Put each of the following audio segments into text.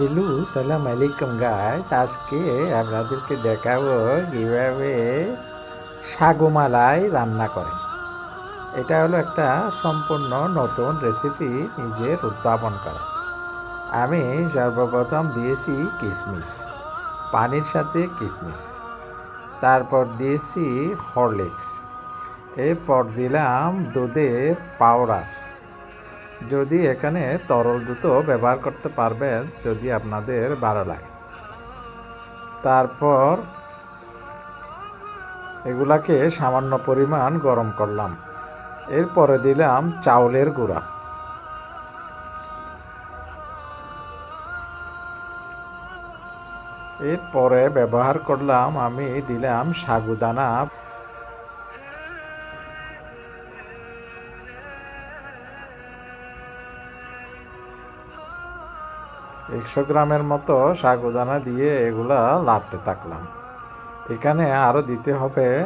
Hello, সালাম আলাইকুম guys আজকে আপনাদেরকে দেখাবো কীভাবে সাগুমালাই রান্না করে এটা হলো একটা সম্পূর্ণ নতুন রেসিপি নিজের উদ্ভাবন করা। আমি সর্বপ্রথম দিয়েছি কিশমিশ পানির সাথে কিশমিশ তারপর দিয়েছি হরলিক্স। এরপর দিলাম দুধের পাউডার যদি এখানে তরল জুতো ব্যবহার করতে পারবেন যদি আপনাদের ভালো লাগে। তারপর এগুলাকে সামান্য পরিমাণ গরম করলাম। এরপরে দিলাম চাউলের গুঁড়া। এরপরে ব্যবহার করলাম আমি দিলাম সাগুদানা একশো গ্রামের মতো সাগুদানা দিয়ে এগুলা লাড়তে থাকলাম। এখানে আরও দিতে হবে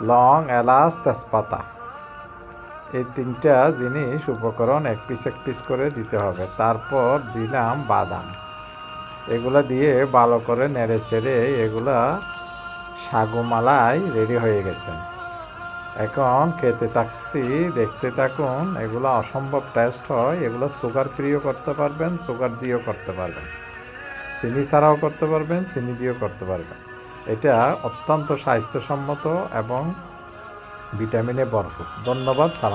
লং এলাচ তেজপাতা। এই তিনটা জিনিস উপকরণ এক পিস এক পিস করে দিতে হবে। তারপর দিলাম বাদাম। এগুলা দিয়ে ভালো করে নেড়ে চেড়ে এগুলা সাগুমালাই রেডি হয়ে গেছে। এখন খেতে থাকছি, দেখতে থাকুন, এগুলো অসম্ভব টেস্ট হয়, এগুলো সুগার প্রিয় করতে পারবেন সুগার দিয়েও করতে পারবেন। চিনি ছাড়াও করতে পারবেন, চিনি দিয়েও করতে পারবেন। এটা অত্যন্ত স্বাস্থ্যসম্মত এবং ভিটামিনে বরফ ধন্যবাদ, সালাম।